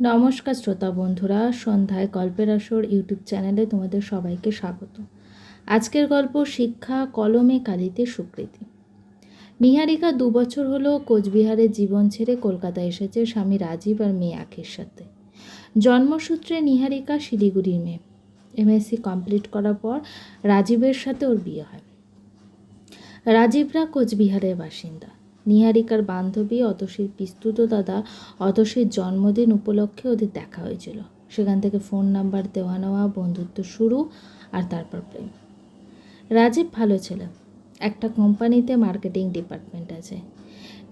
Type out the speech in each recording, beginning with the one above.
নমস্কার শ্রোতা বন্ধুরা, সন্ধ্যায় গল্পের আসর ইউটিউব চ্যানেলে তোমাদের সবাইকে স্বাগত। আজকের গল্প শিক্ষা, কলমে কালিতে স্বীকৃতি নিহারিকা দু বছর হলো কোচবিহারের জীবন ছেড়ে কলকাতা এসেছে স্বামী রাজীব আর মেয়ে আখির সাথে। জন্মসূত্রে নিহারিকা শিলিগুড়ির মেয়ে। এমএসসি কমপ্লিট করার পর রাজীবের সাথে ওর বিয়ে হয়। রাজীবরা কোচবিহারের বাসিন্দা। নিহারিকার বান্ধবী অতসীর পিস্তুত দাদা অতসীর জন্মদিন উপলক্ষে ওদের দেখা হয়েছিল। সেখান থেকে ফোন নাম্বার দেওয়া নেওয়া বন্ধুত্ব শুরু আর তারপর প্রেম। রাজীব ভালো ছেলে। একটা কোম্পানিতে মার্কেটিং ডিপার্টমেন্ট আছে।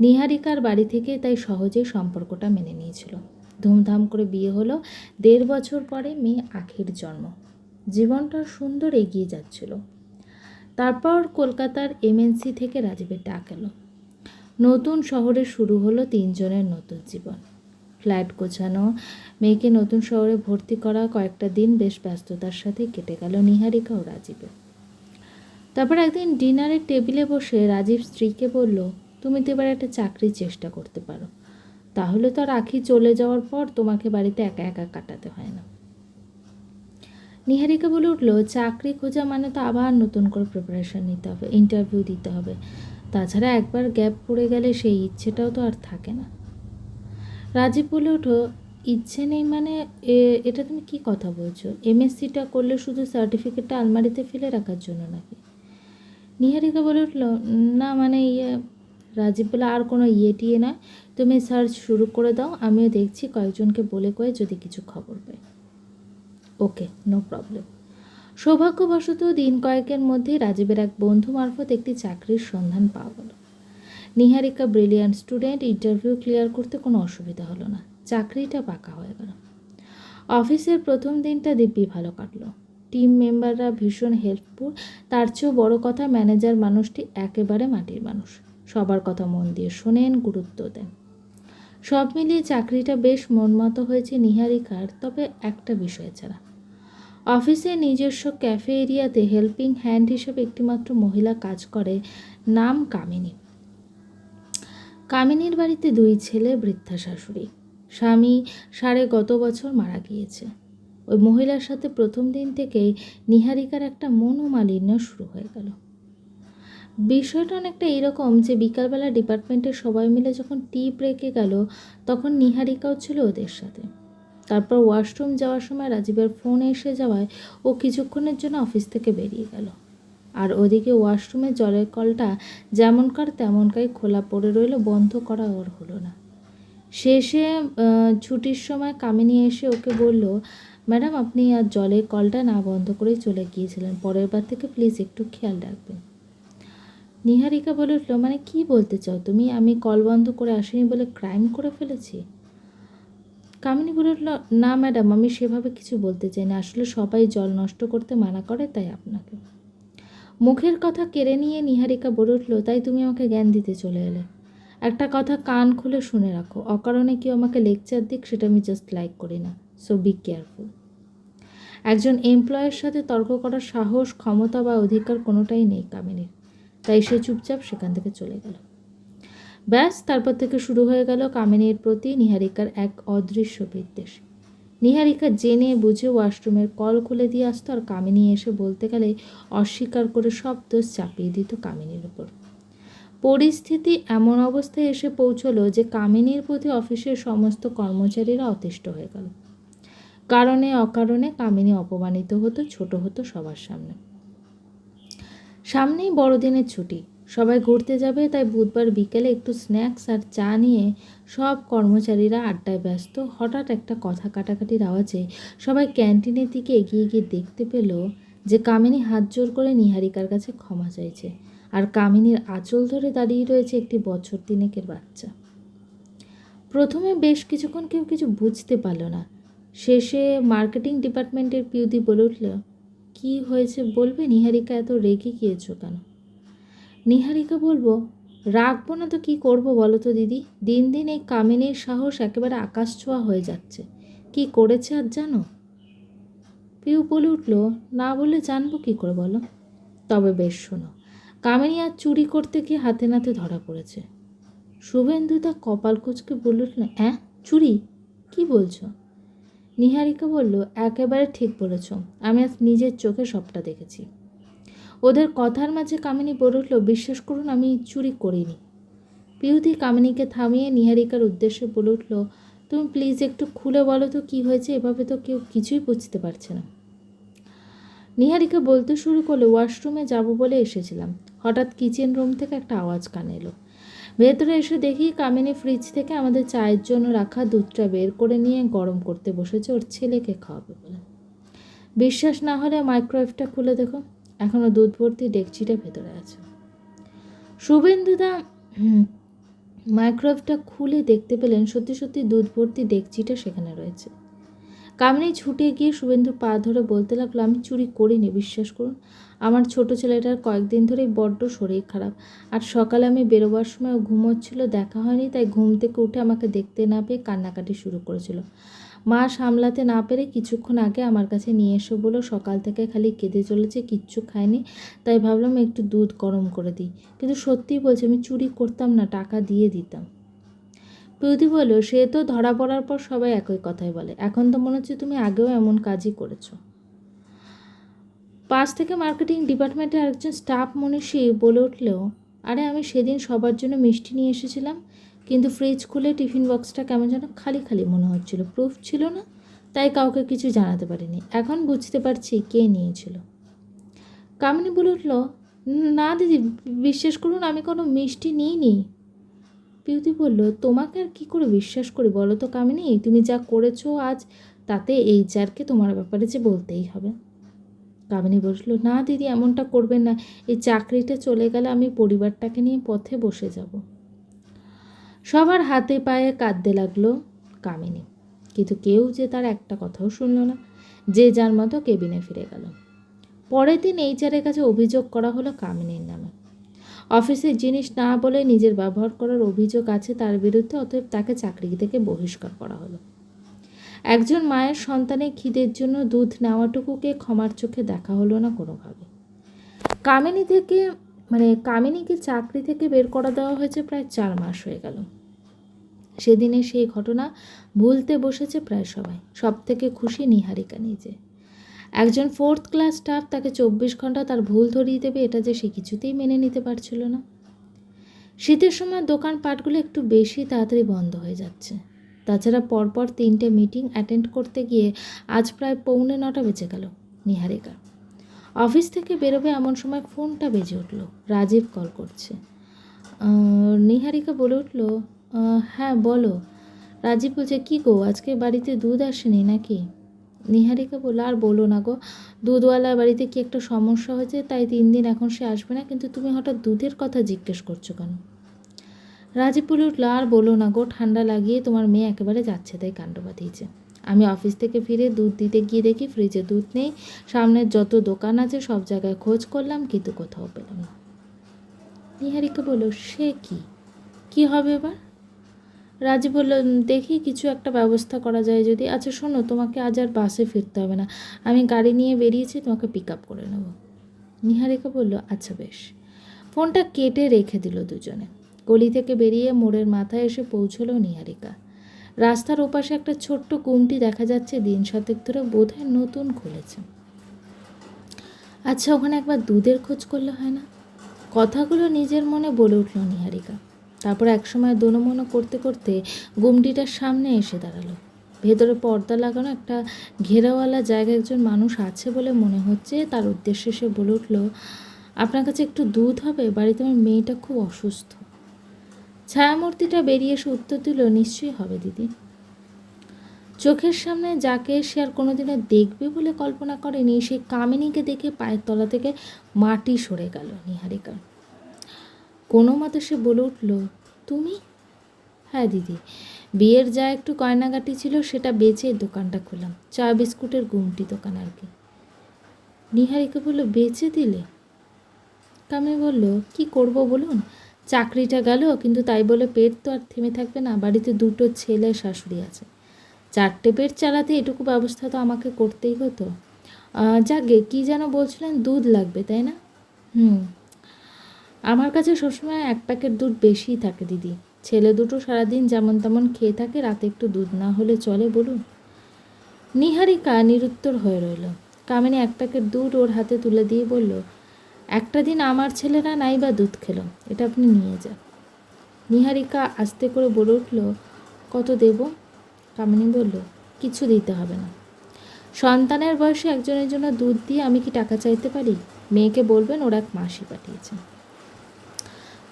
নিহারিকার বাড়ি থেকে তাই সহজেই সম্পর্কটা মেনে নিয়েছিল। ধুমধাম করে বিয়ে হলো। দেড় বছর পরে মেয়ে আখির জন্ম। জীবনটা সুন্দর এগিয়ে যাচ্ছিল। তারপর কলকাতার এমএনসি থেকে রাজীবের ডাক এলো। নতুন শহরে শুরু হলো তিনজনের নতুন জীবন। ফ্ল্যাট গোছানো, মেয়েকে নতুন শহরে ভর্তি করা, কয়েকটা দিন বেশ ব্যস্ততার সাথে কেটে গেল নিহারিকা ও রাজীবের। তারপর একদিন ডিনারের টেবিলে বসে রাজীব স্ত্রীকে বলল, তুমি তো এবার একটা চাকরির চেষ্টা করতে পারো। তাহলে তো আর আখি চলে যাওয়ার পর তোমাকে বাড়িতে একা একা কাটাতে হয় না। নিহারিকা বলে উঠল, চাকরি খোঁজা মানে তো আবার নতুন করে প্রিপারেশন নিতে হবে ইন্টারভিউ দিতে হবে। তাছাড়া একবার গ্যাপ পড়ে গেলে সেই ইচ্ছেটাও তো আর থাকে না। রাজীব বলে ওঠো, ইচ্ছে নেই মানে এটা তুমি কি কথা বলছো? এমএসসিটা করলে শুধু সার্টিফিকেটটা আলমারিতে ফেলে রাখার জন্য নাকি? নিহারিকা বলে উঠল, না মানে ইয়ে রাজীব বলে আর কোনো ইয়ে টিয়ে নয়। তুমি সার্চ শুরু করে দাও, আমিও দেখছি কয়েকজনকে বলে কয়ে যদি কিছু খবর পাই। ওকে নো প্রবলেম সৌভাগ্যবশত দিন কয়েকের মধ্যেই রাজীবের এক বন্ধু মারফত একটি চাকরির সন্ধান পাওয়া গেল। Niharika brilliant student interview clear করতে কোনো অসুবিধা হলো না। চাকরিটা পাকা হয়ে গেল। অফিসের প্রথম দিনটা দিব্যি ভালো কাটলো। টিম মেম্বাররা ভীষণ হেল্পফুল তার চেয়েও বড় কথা ম্যানেজার মানুষটি একেবারে মাটির মানুষ। সবার কথা মন দিয়ে শোনেন, গুরুত্ব দেন। সব মিলিয়ে চাকরিটা বেশ মনমতো হয়েছে নিহারিকার, তবে একটা বিষয় ছাড়া। অফিসে নিজস্ব ক্যাফে এরিয়াতে হেল্পিং হ্যান্ড হিসেবে একটিমাত্র মহিলা কাজ করে, নাম কামিনী। কামিনীর বাড়িতে দুই ছেলে, বৃদ্ধা শাশুড়ি। স্বামী সাড়ে গত বছর মারা গিয়েছে। ওই মহিলার সাথে প্রথম দিন থেকেই নিহারিকার একটা মনোমালিন্য শুরু হয়ে গেল। বিষয়টা অনেকটা এরকম যে বিকালবেলা ডিপার্টমেন্টের সবাই মিলে যখন টি ব্রেকে গেল, তখন নিহারিকাও ছিল ওদের সাথে। তারপর ওয়াশরুম যাওয়ার সময় রাজীবের ফোন এসে যাওয়ায় ও কিছুক্ষণের জন্য অফিস থেকে বেরিয়ে গেল। আর ওদিকে ওয়াশরুমে জলের কলটা যেমনকার তেমনকাই খোলা পড়ে রইল, বন্ধ করা ওর হলো না। শেষে ছুটির সময় কামিনী এসে ওকে বলল, ম্যাডাম, আপনি আর জলের কলটা না বন্ধ করেই চলে গিয়েছিলেন, পরের বার থেকে প্লিজ একটু খেয়াল রাখবেন। নিহারিকা বলে উঠল মানে কি বলতে চাও তুমি? আমি কল বন্ধ করে আসিনি বলে ক্রাইম করে ফেলেছি? কামিনী বলে উঠল না ম্যাডাম, আমি সেভাবে কিছু বলতে চাই না। আসলে সবাই জল নষ্ট করতে মানা করে, তাই আপনাকে। মুখের কথা কেড়ে নিয়ে নিহারিকা বলে উঠল, তাই তুমি আমাকে জ্ঞান দিতে চলে এলে। একটা কথা কান খুলে শুনে রাখো। অকারণে কেউ আমাকে লেকচার দিক, সেটা আমি জাস্ট লাইক করি না। সো বি কেয়ারফুল একজন এমপ্লয়ের সাথে তর্ক করার সাহস, ক্ষমতা বা অধিকার কোনোটাই নেই কামিনীর। তাই সে চুপচাপ সেখান থেকে চলে গেল। ব্যাস, তারপর থেকে শুরু হয়ে গেল কামিনীর প্রতি নিহারিকার এক অদৃশ্য বিদ্বেষ। নিহারিকা জেনে বুঝে ওয়াশরুমের কল খুলে দিয়ে আসতো আর কামিনী এসে বলতে গেলে অস্বীকার করে সব দোষ চাপিয়ে দিত কামিনীর উপর। পরিস্থিতি এমন অবস্থায় এসে পৌঁছলো যে কামিনীর প্রতি অফিসের সমস্ত কর্মচারীরা অতিষ্ঠ হয়ে গেল। কারণে অকারণে কামিনী অপমানিত হতো, ছোট হতো সবার সামনে। সামনেই বড়দিনের ছুটি। সবাই ঘুরতে যাবে, তাই বুধবার বিকেলে একটু স্ন্যাক্স আর চা নিয়ে সব কর্মচারীরা আড্ডায় ব্যস্ত। হঠাৎ একটা কথা কাটাকাটির আওয়াজে সবাই ক্যান্টিনের দিকে এগিয়ে গিয়ে দেখতে পেল যে কামিনী হাত জোর করে নিহারিকার কাছে ক্ষমা চাইছে আর কামিনীর আঁচল ধরে দাঁড়িয়ে রয়েছে একটি বছর তিনেকের বাচ্চা। প্রথমে বেশ কিছুক্ষণ কেউ কিছু বুঝতে পারল না। শেষে মার্কেটিং ডিপার্টমেন্টের পিউদি বলে উঠল, কী হয়েছে বলবে? নিহারিকা এত রেগে গিয়েছো কেন? নিহারিকা বলব, রাখব না তো কি করব বলো তো দিদি? দিন দিন এই কামিনীর সাহস একেবারে আকাশ ছোঁয়া হয়ে যাচ্ছে। কি করেছে আর জানো? পিউ বলে উঠল, না বলে জানব কি করে বলো? তবে বেশ শোনো, কামিনী আর চুরি করতে গিয়ে হাতে নাতে ধরা পড়েছে। শুভেন্দু তা কপাল কুচকে বলে উঠল হ্যাঁ চুরি? কি বলছো? নিহারিকা বলল, একেবারে ঠিক বলেছ, আমি আজ নিজের চোখে সবটা দেখেছি। ওদের কথার মাঝে কামিনী বলে উঠল, বিশ্বাস করুন, আমি চুরি করিনি। পিউতি কামিনীকে থামিয়ে নিহারিকার উদ্দেশ্যে বলে উঠল, তুমি প্লিজ একটু খুলে বলো তো কী হয়েছে? এভাবে তো কেউ কিছুই বুঝতে পারছে না। নিহারিকা বলতে শুরু করলে ওয়াশরুমে যাব বলে এসেছিলাম। হঠাৎ কিচেন রুম থেকে একটা আওয়াজ কানে এলো। ভেতরে এসে দেখি কামিনী ফ্রিজ থেকে আমাদের চায়ের জন্য রাখা দুধটা বের করে নিয়ে গরম করতে বসেছে, ওর ছেলেকে খাওয়াবে বলে। বিশ্বাস না হলে মাইক্রোওয়েভটা খুলে দেখো। এখনও দুধ ভর্তি ডেকচিটা ভেতরে আছে। শুভেন্দুদা মাইক্রোওয়েভটা খুলে দেখতে পেলেন সত্যি সত্যি দুধ ভর্তি ডেকচিটা সেখানে রয়েছে। কামিনী ছুটে গিয়ে শুভেন্দু পা ধরে বলতে লাগল, আমি চুরি করিনি, বিশ্বাস করুন। আমার ছোট ছেলেটার কয়েকদিন ধরেই বড্ড শরীর খারাপ। আর সকালে আমি বেরোবার সময় ঘুমোচ্ছিল, দেখা হয়নি, তাই ঘুম থেকে উঠে আমাকে দেখতে না পেয়ে কান্নাকাটি শুরু করেছিল। মা সামলাতে না পেরে কিছুক্ষণ আগে আমার কাছে নিয়ে এসে বলল সকাল থেকে খালি কেঁদে চলেছে, কিচ্ছু খায়নি, তাই ভাবলাম একটু দুধ গরম করে দিই। কিন্তু সত্যিই বলছে, আমি চুরি করতাম না, টাকা দিয়ে দিতাম। প্রীতি বলল, সে তো ধরা পড়ার পর সবাই একই কথাই বলে। এখন তো মনে হচ্ছে তুমি আগেও এমন কাজই করেছ। পাশ থেকে মার্কেটিং ডিপার্টমেন্টের একজন স্টাফ মনীষী বলে উঠলেও আরে আমি সেদিন সবার জন্য মিষ্টি নিয়ে এসেছিলাম কিন্তু ফ্রিজ খুলে টিফিন বক্সটা কেমন যেন খালি খালি মনে হচ্ছিল। প্রুফ ছিল না, তাই কাউকে কিছু জানাতে পারিনি। এখন বুঝতে পারছি কে নিয়েছিল। কামিনী বলে উঠল, না দিদি, বিশ্বাস করুন, আমি কোনো মিষ্টি নিইনি। পিউতি বলল, তোমাকে আর কী করে বিশ্বাস করি বলো তো কামিনী? তুমি যা করেছ আজ, তাতে এই চারকে তোমার ব্যাপারে যে বলতেই হবে। কামিনী বসল না দিদি, এমনটা করবেন না। এই চাকরিটা চলে গেলে আমি পরিবারটাকে নিয়ে পথে বসে যাব। সবার হাতে পায়ে কাঁদতে লাগল কামিনী। কিন্তু কেউ যে তার একটা কথাও শুনলো না, যে যার মতো কেবিনে ফিরে গেল। পরের দিন এইচআরের কাছে অভিযোগ করা হলো কামিনীর নামে। অফিসের জিনিস না বলে নিজের ব্যবহার করার অভিযোগ আছে তার বিরুদ্ধে, অতএব তাকে চাকরি থেকে বহিষ্কার করা হলো। একজন মায়ের সন্তানের খিদের জন্য দুধ নেওয়াটুকুকে ক্ষমার চোখে দেখা হলো না কোনোভাবে। কামিনী থেকে মানে কামিনীকে চাকরি থেকে বের করা দেওয়া হয়েছে প্রায় চার মাস হয়ে গেল। সেদিনে সেই ঘটনা ভুলতে বসেছে প্রায় সবাই সব থেকে খুশি নিহারিকা নিজে। একজন ফোর্থ ক্লাস স্টাফ তাকে চব্বিশ ঘণ্টা তার ভুল ধরিয়ে দেবে, এটা যে সে কিছুতেই মেনে নিতে পারছিল না। শীতের সময় দোকানপাটগুলো একটু বেশি তাড়াতাড়ি বন্ধ হয়ে যাচ্ছে। তাছাড়া পরপর তিনটে মিটিং অ্যাটেন্ড করতে গিয়ে আজ প্রায় পৌনে নটা বেজে গেল নিহারিকা অফিস থেকে বেরোবে এমন সময় ফোনটা বেজে উঠল। রাজীব কল করছে। নিহারিকা বলে উঠল হ্যাঁ বলো। রাজীব বলছে, কী গো, আজকে বাড়িতে দুধ আসেনি নাকি? নিহারিকা বলল, আর বলো না গো দুধওয়ালার বাড়িতে কি একটা সমস্যা হয়েছে? তাই তিন দিন এখন সে আসবে না, কিন্তু তুমি হঠাৎ দুধের কথা জিজ্ঞেস করছ কেন? রাজীব বলে উঠল, আর বলো না গো, ঠান্ডা লাগিয়ে তোমার মেয়ে একেবারে যাচ্ছে তাই কাণ্ড বাঁধিয়েছে আমি অফিস থেকে ফিরে দুধ দিতে গিয়ে দেখি ফ্রিজে দুধ নেই। সামনের যত দোকান আছে, সব জায়গায় খোঁজ করলাম, কিন্তু কোথাও পেলাম না। নিহারিকা বলল, সে কি? কি হবে এবার? রাজি বলল, দেখি, কিছু একটা ব্যবস্থা করা যায় যদি। আচ্ছা শোনো, তোমাকে আজ আর বাসে ফিরতে হবে না। আমি গাড়ি নিয়ে বেরিয়েছি, তোমাকে পিক আপ করে নেব। নিহারিকা বলল আচ্ছা বেশ। ফোনটা কেটে রেখে দিল দুজনে। গলি থেকে বেরিয়ে মোড়ের মাথায় এসে পৌঁছলো নিহারিকা। রাস্তার ওপাশে একটা ছোট্ট কুমটি দেখা যাচ্ছে, দিন শতেক ধরে বোধহয় নতুন খুলেছে। আচ্ছা ওখানে একবার দুধের খোঁজ করলে হয় না? কথাগুলো নিজের মনে বলে উঠল নিহারিকা। তারপর একসময় দোনমনো করতে করতে গুমটিটার সামনে এসে দাঁড়াল। ভেতরে পর্দা লাগানো একটা ঘেরাওয়ালা জায়গায় একজন মানুষ আছে বলে মনে হচ্ছে। তার উদ্দেশ্যে সে বলে উঠল, আপনার কাছে একটু দুধ হবে? বাড়িতে আমার মেয়েটা খুব অসুস্থ। ছায়ামূর্তিটা বেরিয়ে এসে উত্তর দিল, নিশ্চয়ই হবে দিদি। চোখের সামনে যাকে সে আর কোনোদিনও দেখবে বলে কল্পনা করেনি, সে কামিনীকে দেখে পায়ের তলা থেকে মাটি সরে গেল নিহারিকার কোনো মতে সে বলে উঠল, তুমি? হ্যাঁ দিদি, বিয়ের যা একটু গয়নাগাটি ছিল সেটা বেচে দোকানটা খুললাম, চা বিস্কুটের গুমটি দোকান আর কি। নিহারিকা বলল, বেচে দিলে? কামি বলল, কি করব বলুন? চাকরিটা গেল, কিন্তু তাই বলে পেট তো আর থেমে থাকবে না, বাড়িতে দুটো ছেলে শাশুড়ি আছে। চারটে পেট চালাতে এটুকু ব্যবস্থা তো আমাকে করতেই হতো। যাকগে কী যেন বলছিলেন, দুধ লাগবে, তাই না? হুম। আমার কাছে সবসময় এক প্যাকেট দুধ বেশিই থাকে, দিদি। ছেলে দুটো সারাদিন যেমন তেমন খেয়ে থাকে, রাতে একটু দুধ না হলে চলে, বলুন। নিহারিকা নিরুত্তর হয়ে রইল। কামিনী এক প্যাকেট দুধ ওর হাতে তুলে দিয়ে বলল একটা দিন আমার ছেলেরা নাই বা দুধ খেলো, এটা আপনি নিয়ে যান। নিহারিকা আস্তে করে বলে উঠল, কত দেব? কামিনী বলল, কিছু দিতে হবে না। সন্তানের বয়সে একজনের জন্য দুধ দিয়ে আমি কি টাকা চাইতে পারি? মেয়েকে বলবেন, ওরা এক মাসি পাঠিয়েছে।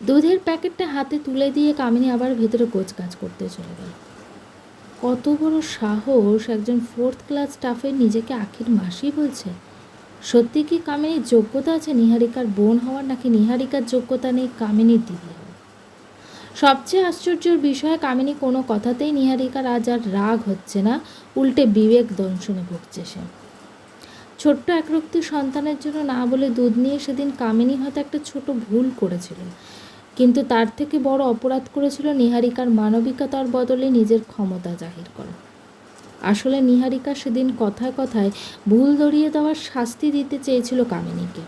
দুধের প্যাকেটটা হাতে তুলে দিয়ে কামিনী আবার ভেতরে কাজ করতে চলে গেল। কত বড় সাহস, একজন ফোর্থ ক্লাস স্টাফের নিজেকে আখির মাসি বলছে। সত্যি কি কামিনীর যোগ্যতা আছে? নিহারিকার বোন হওয়ার নাকি নিহারিকার যোগ্যতা নেই কামিনীর দিদি সবচেয়ে আশ্চর্যের বিষয়, কামিনী কোনো কথাতেই নিহারিকার আজ আর রাগ হচ্ছে না। উল্টে বিবেক দংশনে ভুগছে সে। ছোট্ট একরক্তি সন্তানের জন্য না বলে দুধ নিয়ে সেদিন কামিনী হয়তো একটা ছোট ভুল করেছিল। কিন্তু তার থেকে বড় অপরাধ করেছিল নিহারিকার মানবিকতার বদলে নিজের ক্ষমতা জাহির করা। আসলে নিহারিকা সেদিন কথায় কথায় ভুল ধরিয়ে দেওয়ার শাস্তি দিতে চেয়েছিল কামিনীকে।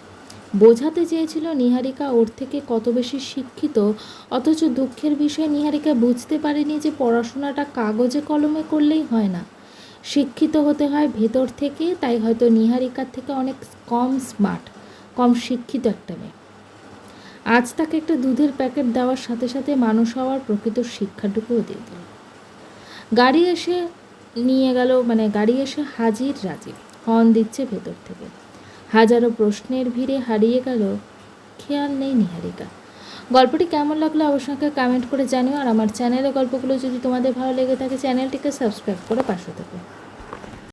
বোঝাতে চেয়েছিল নিহারিকা ওর থেকে কত বেশি শিক্ষিত, অথচ দুঃখের বিষয়ে নিহারিকা বুঝতে পারেনি যে পড়াশোনাটা কাগজে কলমে করলেই হয় না। শিক্ষিত হতে হয় ভেতর থেকে, তাই হয়তো নিহারিকার থেকে অনেক কম স্মার্ট, কম শিক্ষিত একটা মেয়ে। আজ তাকে একটা দুধের প্যাকেট দেওয়ার সাথে সাথে মানুষ হওয়ার প্রকৃত শিক্ষাটুকুও দিয়ে দিল। গাড়ি এসে নিয়ে গেল মানে গাড়ি এসে হাজির রাজীব, হর্ন দিচ্ছে ভেতর থেকে। হাজারো প্রশ্নের ভিড়ে হারিয়ে গেল খেয়াল নেই নিহারিকা। গল্পটি কেমন লাগল অবশ্যই কমেন্ট করে জানিও, আর আমার চ্যানেলের গল্পগুলো যদি তোমাদের ভালো লেগে থাকে চ্যানেলটিকে সাবস্ক্রাইব করে পাশে থাকো।